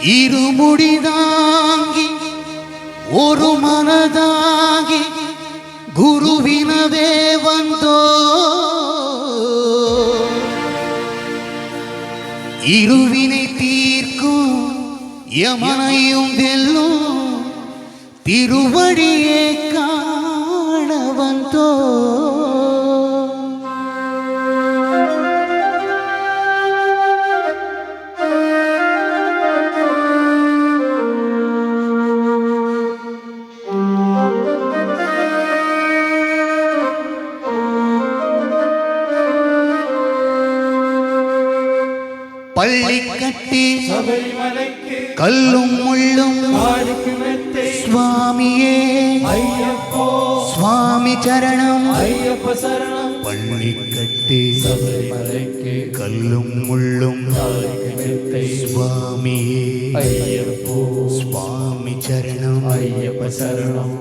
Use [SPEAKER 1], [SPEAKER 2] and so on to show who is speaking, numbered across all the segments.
[SPEAKER 1] இருமுடிதாங்கி ஒரு மனதாகி குருவினவே வந்தோ. இருவினை தீர்க்கும் யமனையும் வெல்லும் திருவடியே கா பள்ளி கட்டி கல்லும் முள்ளும் சுவாமியே. சுவாமி சரணம். பள்ளி கட்டி கல்லும் முள்ளும் சுவாமியே.
[SPEAKER 2] ஐயப்போ.
[SPEAKER 1] சுவாமி சரணம்.
[SPEAKER 2] ஐயப்ப சரணம்.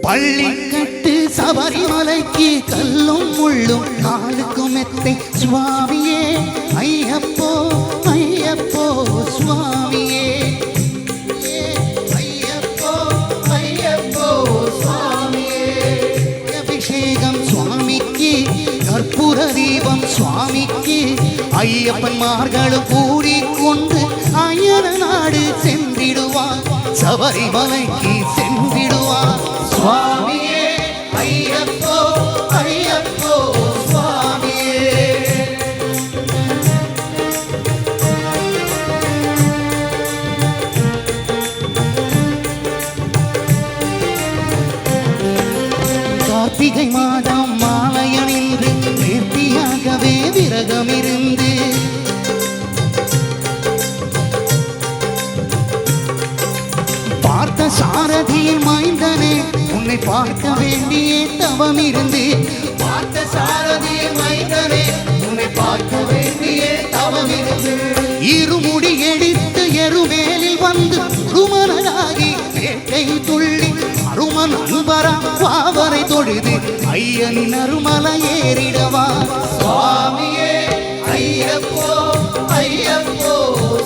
[SPEAKER 1] பள்ளி கட்டு சபரிமலைக்கு கல்லும் முள்ளும் காலுக்கும் எத்தை சுவாமியே ஐயப்போ ஐயப்போ சுவாமியே. ஐயப்போ ஐயப்போ சுவாமியே. அபிஷேகம் சுவாமிக்கு கற்பூர தீபம் சுவாமிக்கு. ஐயப்பன்மார்களும் கூடிக்கொண்டு அயன நாடு சென்றிடுவான். சபரிமலைக்கு கார்த்திகை மாதம் மாலையணிந்து நேர்த்தியாகவே விரதமிருந்து பார்த்த சாரதியில் மைந்தனே உன்னை பார்க்க வேண்டிய தவம் இருந்து பார்த்த சாரதியில் மைந்தனே உன்னை பார்க்க வேண்டிய தவம் இருந்து இருமுடி தொழுது ஐயனின் அருமலை ஏறிடவா? சுவாமியே ஐயப்போ ஐயப்போ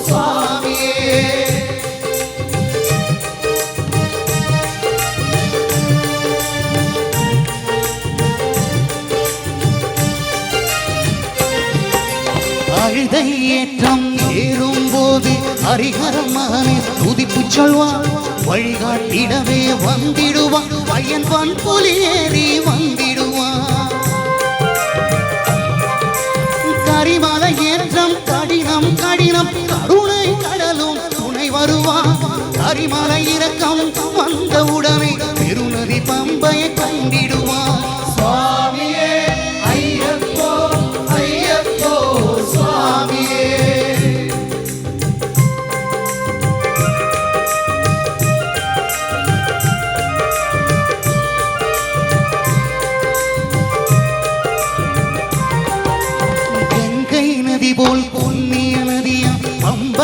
[SPEAKER 1] சுவாமி. ஹரிகரமானே துதிப்பு சொல்வான். வழிகாட்டிடவே வந்திடுவான். பையன் பன் புலியேறி வந்திடுவான். கரிமலை ஏற்றம் கடினம் கடினம் கருணை கடலும் துணை வருவான். கரிமலை இறக்கம் வந்தவுடனே பெருநதி பம்பையை கண்டிடுவான்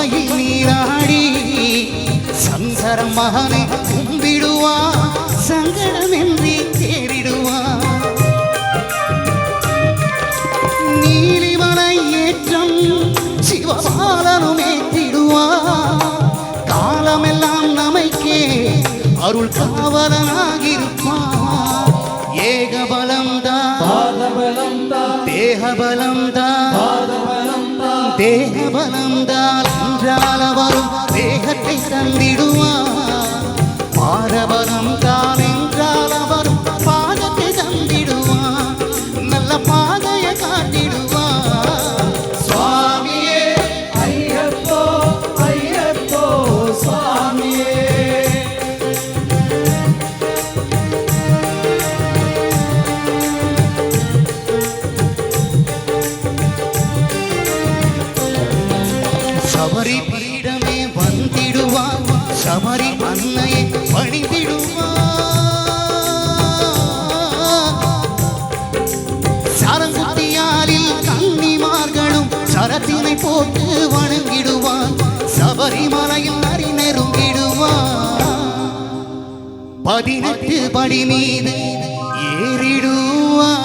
[SPEAKER 1] பம்பையில் நீராடி சங்கர மகனை கும்பிடுவா சங்கடமின்றி தேறிடுவா. நீலிமலை ஏற்றம் சிவபாலனும் ஏற்றிடுவா. காலமெல்லாம் நமைக்கே அருள் காவலனாகிருப்பா ஏகபலம் தான் தேகபலம் தான்
[SPEAKER 2] பாதபலம் தான்
[SPEAKER 1] என்றால் அவரும் தேகத்தை தந்திடுவார். பாரபலம் தான் என்றால் போட்டு வணங்கிடுவான். சபரிமலையில் நரி நெருங்கிடுவான். பதினெட்டு படி மீது ஏறிடுவான்.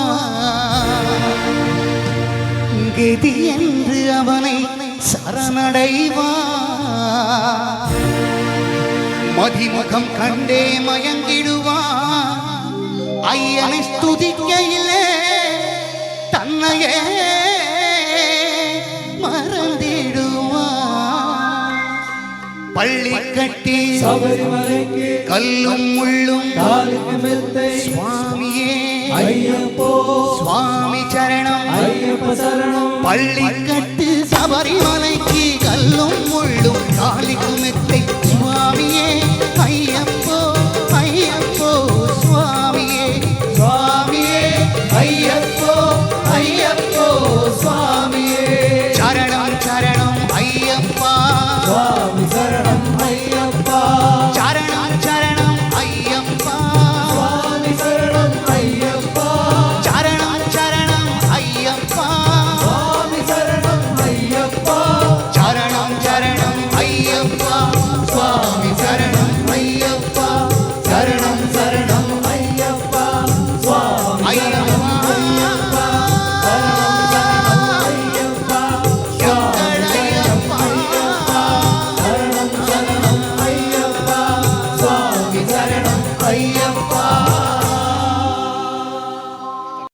[SPEAKER 1] கதி என்று அவனை சரணடைவான். மதிமுகம் கண்டே மயங்கிடுவான். ஐயனை துதிக்கையிலே தன்னையே கட்டி
[SPEAKER 2] சபரிமலைக்கு
[SPEAKER 1] கல்லும் முள்ளும் சுவாமியே.
[SPEAKER 2] ஐயப்போ.
[SPEAKER 1] சுவாமி சரணம்.
[SPEAKER 2] ஐயப்ப சரணம்.
[SPEAKER 1] பள்ளி கட்டு சபரிமலைக்கு கல்லும் முள்ளும் தாலிக்கு மெத்தை சுவாமியே.